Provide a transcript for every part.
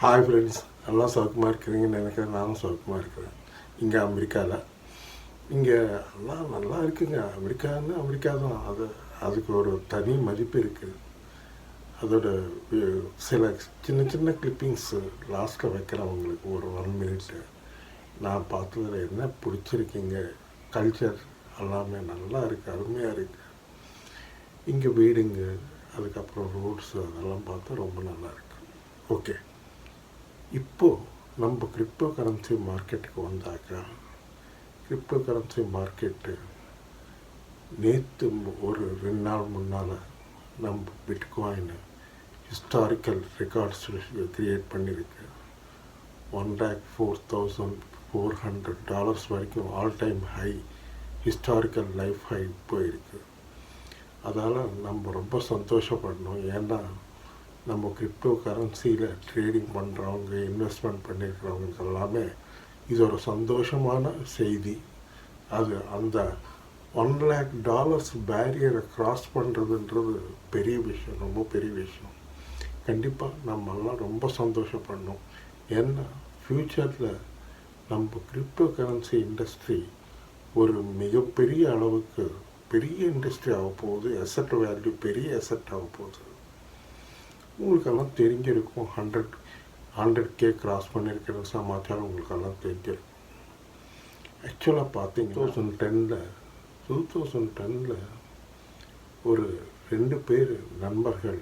Hi friends எல்லாம் சௌக்கமாக இருக்கிறீங்கன்னு நினைக்கிறேன். நானும் சௌக்கமாக இருக்கிறேன். இங்கே அமெரிக்காவில் இங்கே எல்லாம் நல்லா இருக்குங்க. அமெரிக்கான்னு அமெரிக்கா தான். அது அதுக்கு ஒரு தனி மதிப்பு இருக்குது அதோட சில சின்ன சின்ன கிளிப்பிங்ஸு லாஸ்ட்டில் வைக்கிறவங்களுக்கு ஒரு ஒன் மினிட்டு நான் பார்த்ததில் என்ன பிடிச்சிருக்கீங்க? கல்ச்சர் எல்லாமே நல்லா இருக்குது அருமையாக இருக்குது இங்கே வீடுங்க அதுக்கப்புறம் ரோட்ஸு அதெல்லாம் பார்த்தா ரொம்ப நல்லா இருக்குது ஓகே இப்போது நம்ம கிரிப்டோ கரன்சி மார்க்கெட்டுக்கு வந்தாக்கா கிரிப்டோ கரன்சி மார்க்கெட்டு நேற்று ஒரு ரெண்டு நாள் முன்னால் நம்ம பிட்காயின் ஹிஸ்டாரிக்கல் ரெக்கார்ட்ஸ் கிரியேட் பண்ணியிருக்கு one lakh four thousand four hundred dollars வரைக்கும் all time high historical life high போயிருக்கு. அதால் நம்ம ரொம்ப சந்தோஷப்படணும். ஏன்னா நம்ம கிரிப்டோ கரன்சியில் ட்ரேடிங் பண்ணுறவங்க இன்வெஸ்ட்மெண்ட் பண்ணியிருக்கிறவங்களுக்கு எல்லாமே இது ஒரு சந்தோஷமான செய்தி. அது அந்த ஒன் லேக் டாலர்ஸ் பேரியரை க்ராஸ் பண்ணுறதுன்றது பெரிய விஷயம் ரொம்ப பெரிய விஷயம். கண்டிப்பாக நம்மெல்லாம் ரொம்ப சந்தோஷப்படணும். ஏன்னா ஃப்யூச்சரில் நம்ம கிரிப்டோ கரன்சி இண்டஸ்ட்ரி ஒரு மிகப்பெரிய அளவுக்கு பெரிய இண்டஸ்ட்ரி ஆக போகுது எசட் வேல்யூ பெரிய எசட் ஆக போகுது உங்களுக்கெல்லாம் தெரிஞ்சிருக்கும். ஹண்ட்ரட் ஹண்ட்ரட் கே கிராஸ் பண்ணியிருக்கிற சமாச்சாரம் உங்களுக்கெல்லாம் தெரிஞ்சிருக்கும். ஆக்சுவலாக பார்த்தீங்க டூ தௌசண்ட் டெனில் டூ தௌசண்ட் டெனில் ஒரு ரெண்டு பேர் நண்பர்கள்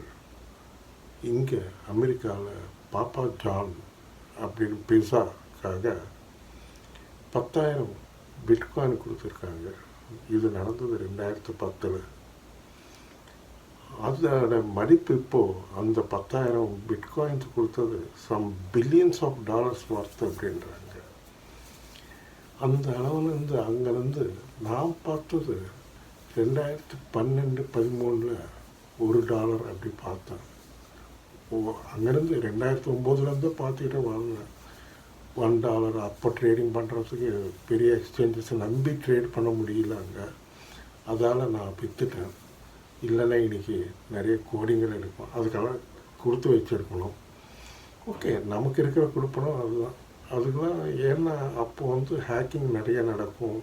இங்கே அமெரிக்காவில் பாப்பா ஜான் அப்படின்னு பிஸாக்காக பத்தாயிரம் பிட்காயின் கொடுத்துருக்காங்க. இது நடந்தது ரெண்டாயிரத்து பத்தில். அதோட மதிப்பு இப்போது அந்த பத்தாயிரம் பிட்காயின்ஸ் கொடுத்தது some billions of dollars worth அப்படின்றாங்க. அந்த அளவுலேருந்து அங்கேருந்து நான் பார்த்தது ரெண்டாயிரத்து பன்னெண்டு பதிமூணில் ஒரு டாலர் அப்படி பார்த்தேன். ஓ அங்கேருந்து ரெண்டாயிரத்து ஒம்போதுலேருந்து பார்த்துக்கிட்டு வாங்கினேன் ஒன் டாலர் அப்போ ட்ரேடிங் பண்ணுறதுக்கு பெரிய எக்ஸ்சேஞ்சஸ் நம்பி ட்ரேட் பண்ண முடியல அங்கே. அதால் நான் விற்றுட்டேன் இல்லைன்னா இன்றைக்கி நிறைய கோடிங்கள் எடுக்கும் அதுக்கெல்லாம் கொடுத்து வச்சுருக்கணும். ஓகே நமக்கு இருக்கிற கொடுப்பனும் அதுதான். அதுதான் ஏன்னா அப்போது வந்து ஹேக்கிங் நிறைய நடக்கும்.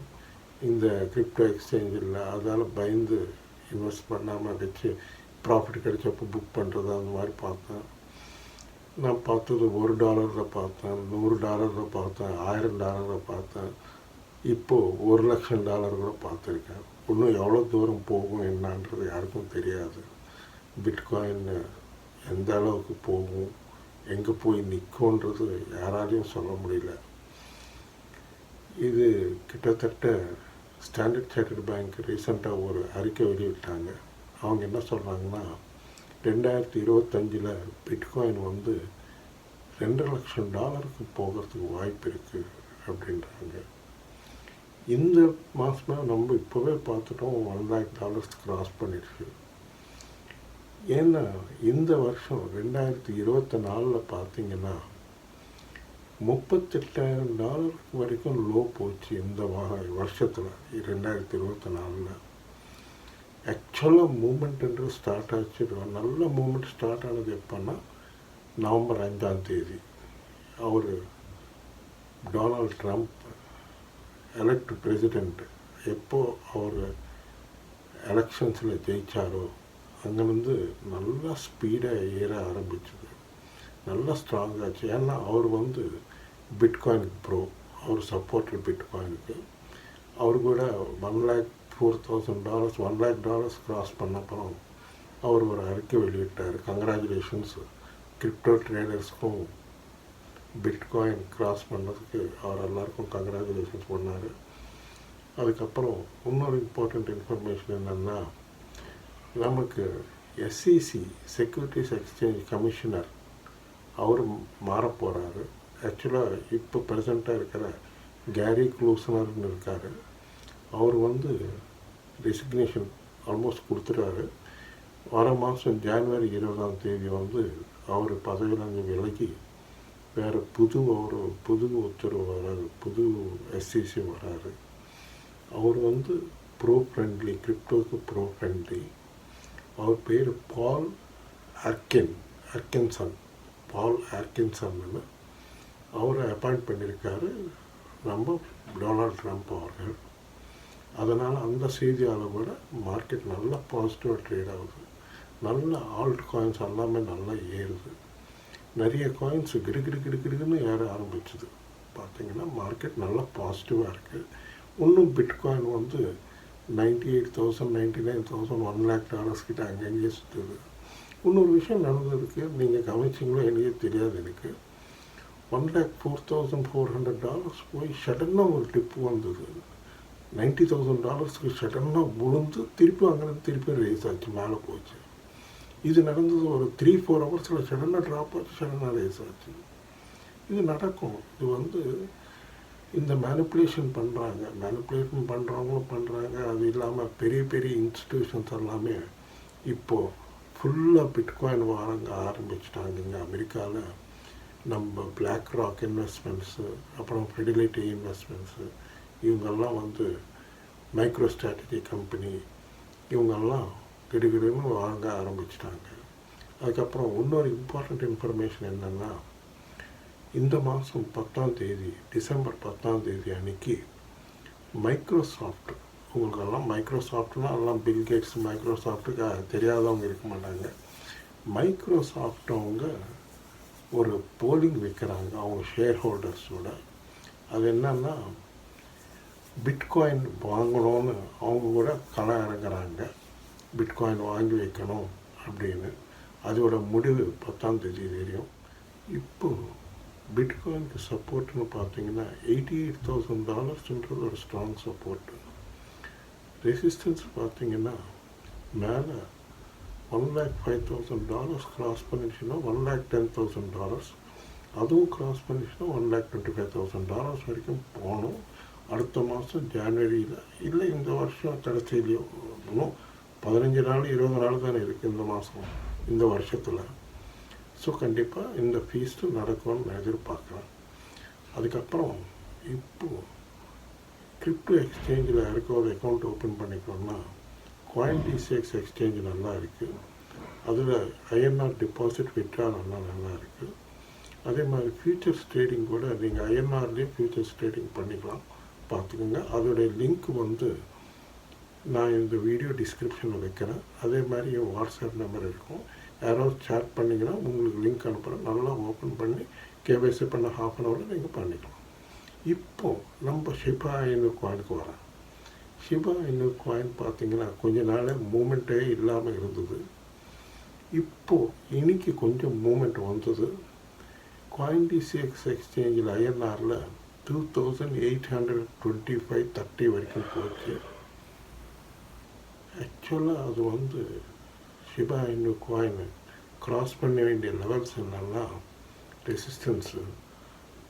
இந்த கிரிப்டோ எக்ஸ்சேஞ்சில் அதால் பயந்து இன்வெஸ்ட் பண்ணாமல் வச்சு ப்ராஃபிட் கிடைச்சப்போ புக் பண்ணுறது அந்த மாதிரி பார்த்தேன். நான் பார்த்தது ஒரு டாலரில் பார்த்தேன் நூறு டாலரில் பார்த்தேன் ஆயிரம் டாலரில் பார்த்தேன். இப்போது ஒரு லட்சம் டாலர் கூட பார்த்துருக்கேன். இன்னும் எவ்வளோ தூரம் போகும் என்னன்றது யாருக்கும் தெரியாது. பிட்காயின் எந்த அளவுக்கு போகும் எங்கே போய் நிற்கும்ன்றது யாராலையும் சொல்ல முடியல. இது கிட்டத்தட்ட ஸ்டாண்டர்ட் சார்ட்டர்ட் பேங்க் ரீசெண்டாக ஒரு அறிக்கை வெளியிட்டாங்க. அவங்க என்ன சொல்கிறாங்கன்னா ரெண்டாயிரத்தி இருபத்தஞ்சில் பிட்காயின் வந்து ரெண்டு லட்சம் டாலருக்கு போகிறதுக்கு வாய்ப்பு இருக்குது அப்படின்றாங்க. இந்த மாதம் நம்ம இப்போவே பார்த்துட்டோம் ஒன் லேக் டாலர்ஸ் கிராஸ் பண்ணிடுச்சு ஏன்னா இந்த வருஷம் ரெண்டாயிரத்தி இருபத்தி நாலில் பார்த்தீங்கன்னா முப்பத்தெட்டாயிரம் டாலர் வரைக்கும் லோ போச்சு இந்த வருஷத்தில் ரெண்டாயிரத்தி இருபத்தி நாலில். ஆக்சுவலாக மூமெண்ட்ன்றது ஸ்டார்ட் ஆச்சு. நல்ல மூமெண்ட் ஸ்டார்ட் ஆனது எப்போன்னா நவம்பர் அஞ்சாம் தேதி. அவர் டொனால்ட் ட்ரம்ப் எலெக்ட் பிரசிடெண்ட் எப்போ அவர் எலெக்ஷன்ஸில் ஜெயித்தாரோ அங்கேருந்து நல்லா ஸ்பீடாக ஏற ஆரம்பிச்சது. நல்லா ஸ்ட்ராங் ஏன்னா அவர் வந்து பிட்காயினுக்கு ப்ரோ அவர் சப்போர்ட்டர் பிட்காயினுக்கு அவர் கூட one lakh four thousand dollars one lakh dollars cross பண்ணப்புறம் அவர் ஒரு அறிக்கை வெளியிட்டார். கங்க்ராச்சுலேஷன்ஸ் கிரிப்டோ ட்ரேடர்ஸ்க்கும் பிட்காயின் கிராஸ் பண்ணதுக்கு அவர் எல்லாருக்கும் கங்க்ராச்சுலேஷன்ஸ் பண்ணார். அதுக்கப்புறம் இன்னொரு இம்பார்ட்டண்ட் இன்ஃபர்மேஷன் என்னென்னா நமக்கு எஸ்சிசி செக்யூரிட்டிஸ் எக்ஸ்சேஞ்ச் கமிஷனர் அவர் மாற போகிறாரு ஆக்சுவலாக இப்போ ப்ரெசண்ட்டாக இருக்கிற கேரி க்ளூசனர்னு இருக்கார். அவர் வந்து ரெசிக்னேஷன் ஆல்மோஸ்ட் கொடுத்துட்டாரு வர மாதம் ஜான்வரி இருபதாம் தேதி வந்து அவர் பதவியிலேருந்து விலகி வேறு புது ஒரு புது உத்தரவு வராரு புது எஸ்சிசி வராரு. அவர் வந்து ப்ரோ ஃப்ரெண்ட்லி கிரிப்டோக்கு ப்ரோ ஃப்ரெண்ட்லி அவர் பேர் பால் அர்கின் ஆர்கின்சன் பால் ஆர்கின்சன்னு அவரை அப்பாயிண்ட் பண்ணியிருக்காரு நம்ம டொனால்ட் ட்ரம்ப் அவர்கள். அதனால் அந்த செய்தியால் கூட மார்க்கெட் நல்லா பாசிட்டிவாக ட்ரேட் ஆகுது. நல்ல ஆல்ட் காயின்ஸ் எல்லாமே நல்லா ஏறுது. நிறைய காயின்ஸு கிடு கிடு கிடு கிடுன்னு ஏற ஆரம்பிச்சுது. பார்த்தீங்கன்னா மார்க்கெட் நல்லா பாசிட்டிவாக இருக்குது இன்னும் பிட்காயின் வந்து ninety eight thousand ninety nine thousand one lakh dollars கிட்ட அங்கங்கேயே சுற்றுது இன்னொரு விஷயம் நடந்திருக்கு. நீங்கள் கவனிச்சிங்களோ எனக்கே தெரியாது எனக்கு. One lakh four thousand four hundred dollars போய் சடனாக ஒரு டிப்பு வந்தது. நைன்ட்டி தௌசண்ட் டாலர்ஸ்க்கு சடனாக விழுந்து திருப்பி அங்கேருந்து திருப்பி ரேஸ் ஆச்சு மேலே போச்சு. இது நடந்தது ஒரு த்ரீ ஃபோர் ஹவர்ஸில் சடனாக ட்ராப் ஆச்சு சடனாக ரேஸ் ஆச்சு. இது நடக்கும். இது வந்து இந்த மேனிப்புலேஷன் பண்ணுறாங்க மேனிப்புலேஷன் பண்ணுறவங்களும் பண்ணுறாங்க அது இல்லாமல் பெரிய பெரிய இன்ஸ்டிடியூஷன்ஸ் எல்லாமே இப்போது ஃபுல்லாக பிட்காயின் வாங்க ஆரம்பிச்சிட்டாங்க இங்கே அமெரிக்காவில் நம்ம பிளாக் ராக் இன்வெஸ்ட்மெண்ட்ஸு அப்புறம் ஃபிடிலிட்டி இன்வெஸ்ட்மெண்ட்ஸு இவங்கெல்லாம் வந்து மைக்ரோ ஸ்ட்ராட்டஜி கம்பெனி இவங்கெல்லாம் கிடுகிடுன்னு வாங்க ஆரம்பிச்சிட்டாங்க. அதுக்கப்புறம் இன்னொரு இம்பார்ட்டண்ட் இன்ஃபர்மேஷன் என்னென்னா இந்த மாதம் பத்தாம் தேதி டிசம்பர் பத்தாம் தேதி அன்னைக்கு மைக்ரோசாஃப்ட் உங்களுக்கெல்லாம் மைக்ரோசாஃப்ட்னா எல்லாம் பில்கேட்ஸ் மைக்ரோசாஃப்ட்டுக்கு தெரியாதவங்க இருக்க மாட்டாங்க. மைக்ரோசாஃப்ட் அவங்க ஒரு போலிங் வைக்கிறாங்க அவங்க ஷேர் ஹோல்டர்ஸோட அது என்னன்னா பிட்காயின் வாங்கணும்னு அவங்க கூட களம் இறங்குறாங்க. பிட்காயின் வாங்கி வைக்கணும் அப்படின்னு. அதோட முடிவு பத்தாம் தேதி தெரியும். இப்போ பிட்காயினுக்கு சப்போர்ட்னு பார்த்தீங்கன்னா எயிட்டி எயிட் தௌசண்ட் டாலர்ஸ்ன்றது ஒரு ஸ்ட்ராங் சப்போர்ட்டு ரெசிஸ்டன்ஸ் பார்த்தீங்கன்னா மேலே one lakh five thousand dollars cross பண்ணிடுச்சுன்னா one lakh ten thousand dollars அதுவும் cross பண்ணிச்சுன்னா one lakh twenty five thousand dollars வரைக்கும் போகணும். அடுத்த மாதம் ஜான்வரியில் இல்லை இந்த வருஷம் கடைசியிலையோ பதினஞ்சு நாள் இருபது நாள் தானே இருக்குது இந்த மாதம் இந்த வருஷத்தில். ஸோ கண்டிப்பாக இந்த ஃபீஸ்ட்டு நடக்கும்னு நான் எதிர்பார்க்குறேன். அதுக்கப்புறம் இப்போது கிரிப்டோ எக்ஸ்சேஞ்சில் இருக்க ஒரு அக்கௌண்ட் ஓப்பன் பண்ணிக்கணும்னா கோயின் டிசிஎக்ஸ் எக்ஸ்சேஞ்ச் நல்லா இருக்குது அதில் ஐஎன்ஆர் டிபாசிட் விட்ரா நல்லா நல்லா இருக்குது அதே மாதிரி ஃபியூச்சர்ஸ் ட்ரேடிங் கூட நீங்கள் ஐஎன்ஆர்லேயே ஃபியூச்சர்ஸ் ட்ரேடிங் பண்ணிக்கலாம். பார்த்துக்கோங்க. அதோடைய லிங்க் வந்து நான் இந்த வீடியோ டிஸ்கிரிப்ஷனில் வைக்கிறேன். அதே மாதிரி என் வாட்ஸ்அப் நம்பர் இருக்கும். யாராவது சேட் பண்ணிங்கன்னா உங்களுக்கு லிங்க் அனுப்புகிறேன் நல்லா ஓப்பன் பண்ணி கேவைசி பண்ண ஹாஃப் அன் ஹவரில் நீங்கள் பண்ணிக்கலாம். இப்போது நம்ம ஷிபா ஐநூறு காயினுக்கு வரேன் ஷிபா ஐநூறு காயின் பார்த்தீங்கன்னா கொஞ்ச நாள் மூமெண்ட்டே இல்லாமல் இருந்தது. இப்போது இன்னைக்கு கொஞ்சம் மூமெண்ட் வந்தது. காயின் டிசிஎக்ஸ் எக்ஸ்சேஞ்சில் ஐஎன்ஆரில் two thousand eight hundred twenty five thirty வரைக்கும் போச்சு. ஆக்சுவலாக அது வந்து ஷிபா இன்னு காயின் க்ராஸ் பண்ண வேண்டிய லெவல்ஸ் என்னெல்லாம் resistance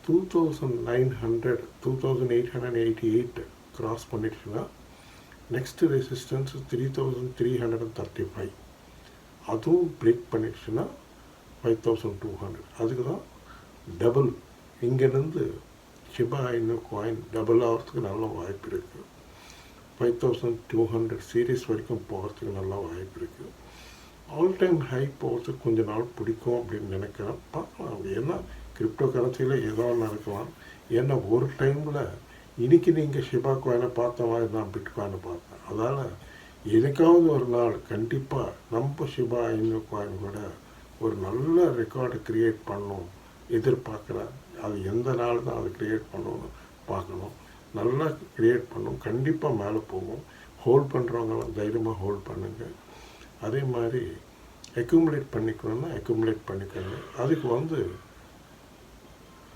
two thousand nine hundred two thousand eight hundred eighty eight cross பண்ணிடுச்சுன்னா next resistance three thousand three hundred and thirty five அதுவும் பிரேக் பண்ணிடுச்சுன்னா ஃபைவ் தௌசண்ட் டூ ஹண்ட்ரட் அதுக்கு தான் டபுள் இங்கேருந்து ஷிபா இன்னும் காயின் டபுள் ஆகிறதுக்கு நல்ல வாய்ப்பு இருக்குது five thousand two hundred series வரைக்கும் போகிறதுக்கு நல்லா வாய்ப்பு இருக்குது ஆல் டைம் ஹை போகிறதுக்கு கொஞ்ச நாள் பிடிக்கும் அப்படின்னு நினைக்கிறேன். பார்க்கலாம். அப்படி ஏன்னா கிரிப்டோ கரன்சியில் ஏதோ நடக்கலாம் ஏன்னா ஒரு டைமில் இன்றைக்கி நீங்கள் ஷிபா காயினை பார்த்த மாதிரி நான் பிட் பார்த்தேன். அதால் எனக்காவது ஒரு நாள் கண்டிப்பாக நம்ம ஷிபா இன்னு கோயின் கூட ஒரு நல்ல ரெக்கார்டை க்ரியேட் பண்ணணும் எதிர்பார்க்குறேன். அது எந்த நாள் தான் அதை க்ரியேட் பண்ணணும்னு பார்க்கணும். நல்லா க்ரியேட் பண்ணும். கண்டிப்பாக மேலே போகும். ஹோல்ட் பண்ணுறவங்களாம் தைரியமாக ஹோல்ட் பண்ணுங்கள் அதே மாதிரி அக்யூமுலேட் பண்ணிக்கணும்னா அக்யூமுலேட் பண்ணிக்கோங்க. அதுக்கு வந்து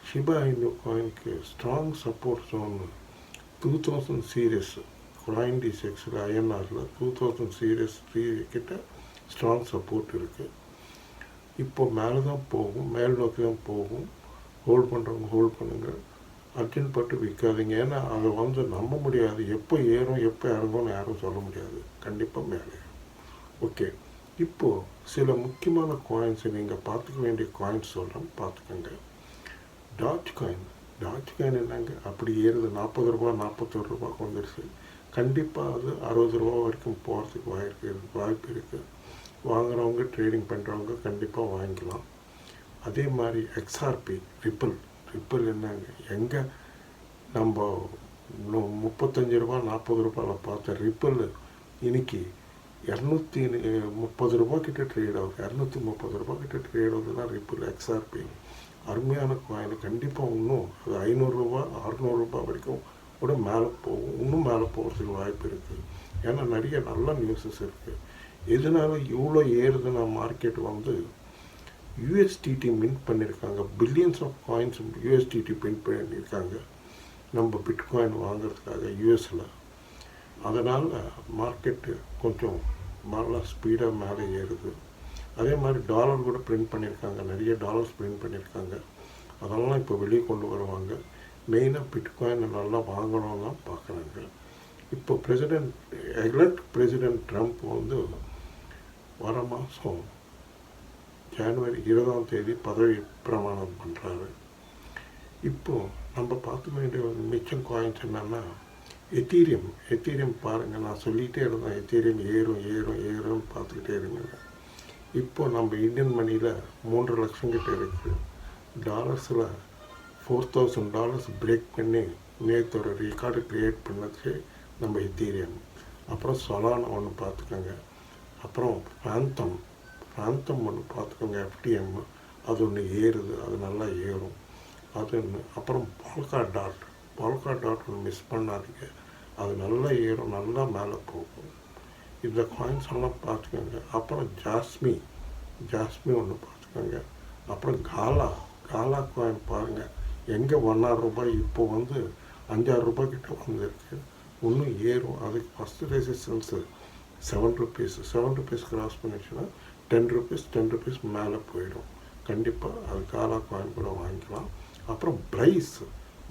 Shiba Inu காயினுக்கு strong support zone two thousand series coin D சிக்ஸில் ஐஎன்ஆரில் டூ தௌசண்ட் சீரியஸ் த்ரீ கிட்ட ஸ்ட்ராங் சப்போர்ட் இருக்குது இப்போ மேலே தான் போகும். மேல் நோக்கி தான் போகும். ஹோல்ட் பண்ணுறவங்க ஹோல்ட் பண்ணுங்கள் அர்ஜென்ட் பட்டு விற்காதீங்க ஏன்னா அதை வந்து நம்ப முடியாது. எப்போ ஏறும் எப்போ இறங்கும்னு யாரும் சொல்ல முடியாது. கண்டிப்பாக மேலே. ஓகே. இப்போது சில முக்கியமான காயின்ஸை நீங்கள் பார்த்துக்க வேண்டிய காயின்ஸ் சொல்கிறேன் பார்த்துக்கோங்க. டாச் காயின் டாச் காயின் என்னங்க? அப்படி ஏறுது. நாற்பது ரூபா நாற்பத்தொரு ரூபா வந்துருச்சு. கண்டிப்பாக அது அறுபது ரூபா வரைக்கும் போகிறதுக்கு வாய்ப்பு இருக்குது வாய்ப்பு இருக்குது வாங்குறவங்க ட்ரேடிங் பண்ணுறவங்க கண்டிப்பாக வாங்கிக்கலாம். அதே மாதிரி எக்ஸ்ஆர்பி ரிப்பிள் ரிப்பர் என்னங்க எங்கே நம்ம முப்பத்தஞ்சு ரூபா நாற்பது ரூபாயில் பார்த்த ரிப்பல் இன்னைக்கு இரநூத்தி முப்பது ரூபா கிட்ட ட்ரேட் ஆகுது. இரநூத்தி முப்பது ரூபா கிட்ட ட்ரேட் ஆகுதுன்னா ரிப்பல் எக்ஸ்ஆர்பி அருமையான காயின் கண்டிப்பாக இன்னும் அது ஐநூறுரூவா அறநூறுரூபா வரைக்கும் கூட மேலே போகும். இன்னும் மேலே போகிறதுக்கு வாய்ப்பு இருக்குது ஏன்னா நிறைய நல்ல நியூஸஸ் இருக்குது இதனால் இவ்வளோ ஏறுதுன்னா மார்க்கெட் வந்து யூஎஸ்டிடி மின்ட் பண்ணியிருக்காங்க billions of coins USDT print பண்ணியிருக்காங்க நம்ம பிட்காயின் வாங்குறதுக்காக யூஎஸில் அதனால் மார்க்கெட்டு கொஞ்சம் நல்லா ஸ்பீடாக மேலே ஏறுது. அதே மாதிரி டாலர் கூட பிரிண்ட் பண்ணியிருக்காங்க நிறைய டாலர்ஸ் பிரிண்ட் பண்ணியிருக்காங்க அதெல்லாம் இப்போ வெளியே கொண்டு வருவாங்க. மெயினாக பிட்காயினை நல்லா வாங்கணும்னா தான் பார்க்குறாங்க இப்போ பிரசிடென்ட் எலக்ட் பிரசிடென்ட் ட்ரம்ப் வந்து வர மாதம் ஜனவரி இருபதாம் தேதி பதவி பிரமாணம் பண்ணுறாரு இப்போது நம்ம பார்த்துக்க வேண்டிய ஒரு மிச்சம் காயின்ஸ் என்னென்னா எத்தீரியம் எத்தீரியம் பாருங்கள் நான் சொல்லிகிட்டே இருந்தேன். எத்தீரியம் ஏறும் ஏறும் ஏறும் பார்த்துக்கிட்டே இருங்க இப்போது நம்ம இந்தியன் மணியில் மூன்று லட்சம் கிட்ட இருக்குது டாலர்ஸில் ஃபோர் தௌசண்ட் டாலர்ஸ் பிரேக் பண்ணி நேற்று ஒரு ரெக்கார்டு க்ரியேட் பண்ணது நம்ம எத்தீரியம் அப்புறம் சொலானா ஒன்று பார்த்துக்கோங்க. அப்புறம் ஆந்தம் பிராந்தம் ஒன்று பார்த்துக்கோங்க எஃப்டிஎம் அது ஒன்று ஏறுது அது நல்லா ஏறும். அது ஒன்று அப்புறம் பால்கா டாட் பால்கா டாட் ஒன்று மிஸ் பண்ணாதீங்க. அது நல்லா ஏறும் நல்லா மேலே போகும். இந்த காயின்ஸ் எல்லாம் பார்த்துக்கோங்க. அப்புறம் ஜாஸ்மி ஜாஸ்மி ஒன்று பார்த்துக்கோங்க. அப்புறம் காலா காலா காயின் பாருங்கள் எங்கே ஒன்றாயிரம் ரூபாய் இப்போ வந்து அஞ்சாறு ரூபாய் கிட்ட வந்திருக்கு. இன்னும் ஏறும். அதுக்கு first resistance seven rupees seven rupees cross பண்ணிச்சுன்னா ten rupees ten rupees மேலே போயிடும். கண்டிப்பாக அது காலா காயின் கூட வாங்கிக்கலாம். அப்புறம் பிரைஸ்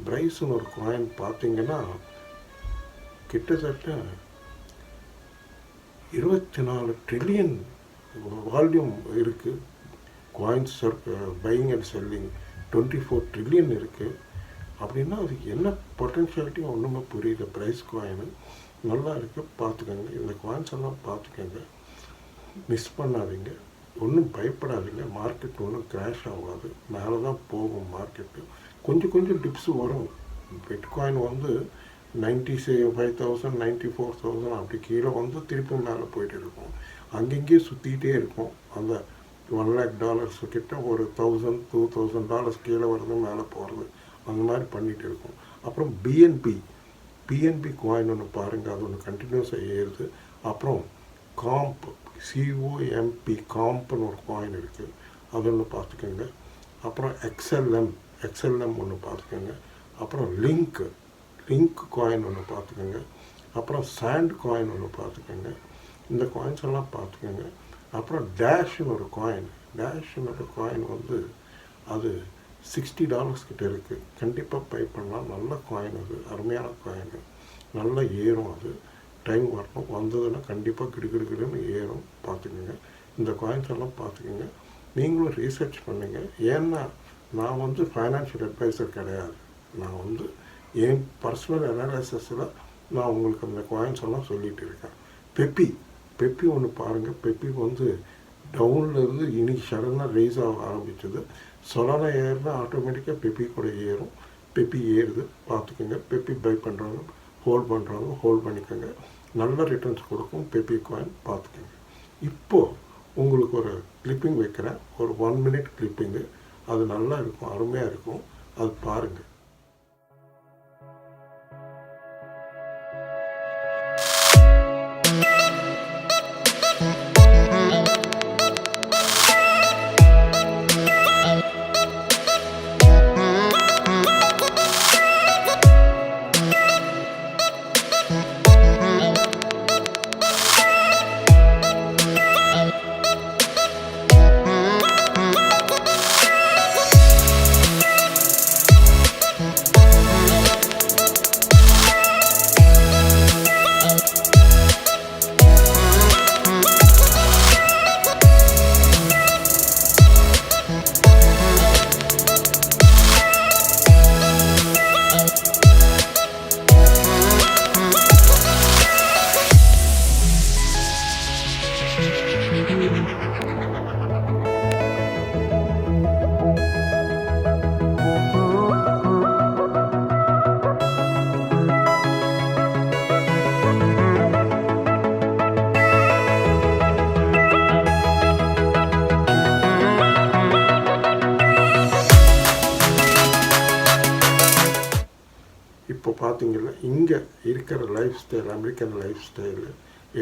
பிரைஸ்னு ஒரு காயின் பார்த்தீங்கன்னா கிட்டத்தட்ட இருபத்தி நாலு ட்ரில்லியன் வால்யூம் இருக்குது coins buying and selling twenty four trillion இருக்குது அப்படின்னா அதுக்கு என்ன பொட்டன்ஷியாலிட்டியும் ஒன்றுமே புரியுது ப்ரைஸ் காயின் நல்லா இருக்குது பார்த்துக்கோங்க. இந்த காயின்ஸ் எல்லாம் பார்த்துக்கோங்க. மிஸ் பண்ணாதீங்க. ஒன்றும் பயப்படாதீங்க. மார்க்கெட் ஒன்றும் கிராஷ் ஆகாது. மேலே தான் போகும் மார்க்கெட்டு கொஞ்சம் கொஞ்சம் டிப்ஸ் வரும். பிட்காயின் வந்து ninety five thousand ninety four thousand அப்படி கீழே வந்து திருப்பி மேலே போயிட்டு இருக்கும். அங்கங்கேயே சுற்றிக்கிட்டே இருக்கும். அந்த ஒன் லேக் டாலர்ஸ் கிட்ட ஒரு தௌசண்ட் டூ தௌசண்ட் டாலர்ஸ் கீழே வர்றது மேலே போகிறது அந்த மாதிரி பண்ணிகிட்டு இருக்கும். அப்புறம் பிஎன்பி பிஎன்பி காயின் ஒன்று பாருங்கள் அது ஒன்று கண்டினியூஸாக ஏறுது. அப்புறம் காம்ப் சிஓஎம்பி காம்ப்னு ஒரு காயின் இருக்குது அது ஒன்று பார்த்துக்கோங்க. அப்புறம் எக்ஸ்எல்எம் எக்ஸ்எல்எம் ஒன்று பார்த்துக்கோங்க. அப்புறம் லிங்க் லிங்க் காயின் ஒன்று பார்த்துக்கோங்க. அப்புறம் சாண்ட் காயின் ஒன்று பார்த்துக்கோங்க. இந்த காயின்ஸ் எல்லாம் பார்த்துக்கோங்க. அப்புறம் டேஷ்னு ஒரு காயின் டேஷ்னு ஒரு காயின் வந்து அது சிக்ஸ்டி டாலர்ஸ் கிட்டே இருக்குது கண்டிப்பாக பை பண்ணலாம். நல்ல காயின் அது. அருமையான காயின் நல்லா ஏறும் அது. டைம் வரணும். வந்ததுன்னா கண்டிப்பாக கிடுகிடுகிடுன்னு ஏறும். பார்த்துக்கோங்க. இந்த காயின்ஸ் எல்லாம் பார்த்துக்கோங்க. நீங்களும் ரீசர்ச் பண்ணுங்கள் ஏன்னா நான் வந்து ஃபைனான்ஷியல் அட்வைசர் கிடையாது. நான் வந்து என் பர்சனல் அனாலிசிஸில் நான் உங்களுக்கு அந்த காயின்ஸ் எல்லாம் இருக்கேன். பெப்பி பெப்பி ஒன்று பாருங்கள் பெப்பி வந்து டவுன்லேருந்து இன்னைக்கு சடனாக ரைஸ் ஆக ஆரம்பிச்சது. சொலானா ஏறுனா ஆட்டோமேட்டிக்காக பெப்பி கூட ஏறும். பெப்பி ஏறுது. பார்த்துக்கோங்க. பெப்பி பை பண்ணுறவங்க ஹோல்ட் பண்ணுறவங்க ஹோல்ட் பண்ணிக்கோங்க. நல்ல ரிட்டர்ன்ஸ் கொடுக்கும். பெப்பி காயின் பார்த்துக்கோங்க. இப்போது உங்களுக்கு ஒரு கிளிப்பிங் வைக்கிறேன். ஒரு ஒன் மினிட் கிளிப்பிங்கு அது நல்லா இருக்கும். அருமையாக இருக்கும். அது பாருங்கள்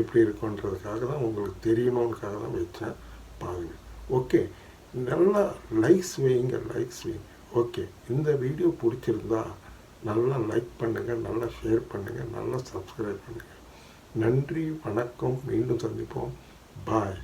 எப்படி இருக்குன்றதுக்காக தான் உங்களுக்கு தெரியணுன்றக்காக தான் வச்சேன். பாருங்கள் ஓகே நல்லா லைக்ஸ் வைங்க லைக்ஸ் வைங்க. ஓகே இந்த வீடியோ பிடிச்சிருந்தா நல்லா லைக் பண்ணுங்கள் நல்லா ஷேர் பண்ணுங்கள் நல்லா சப்ஸ்கிரைப் பண்ணுங்கள் நன்றி வணக்கம். மீண்டும் சந்திப்போம். பாய்